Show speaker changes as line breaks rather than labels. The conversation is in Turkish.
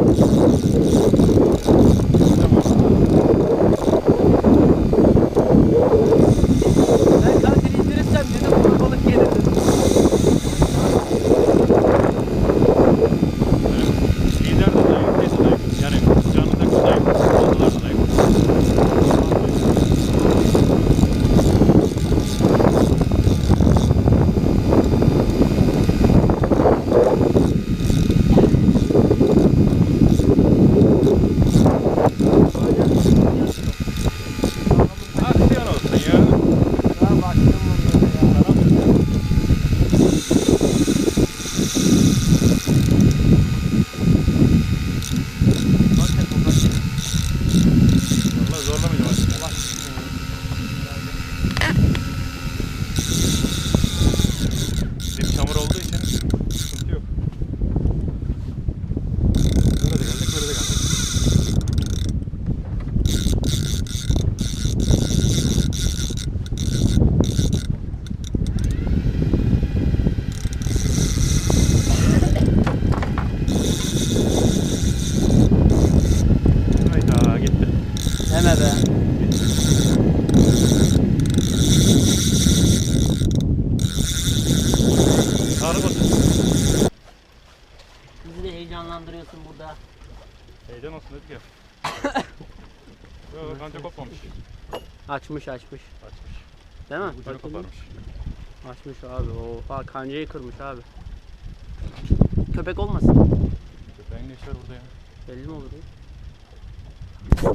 フフフフ。
Deme be. Bizi de heyecanlandırıyorsun burada.
Heyecan olsun dedik ya. Yok kanca kopmamış.
Açmış açmış.
Açmış.
Değil mi?
Ucunu
Bakayım.
koparmış.
Açmış abi. Oha kancayı kırmış abi. Köpek olmasın.
Köpeğin ne işi var burada ya?
Belli mi olur ya?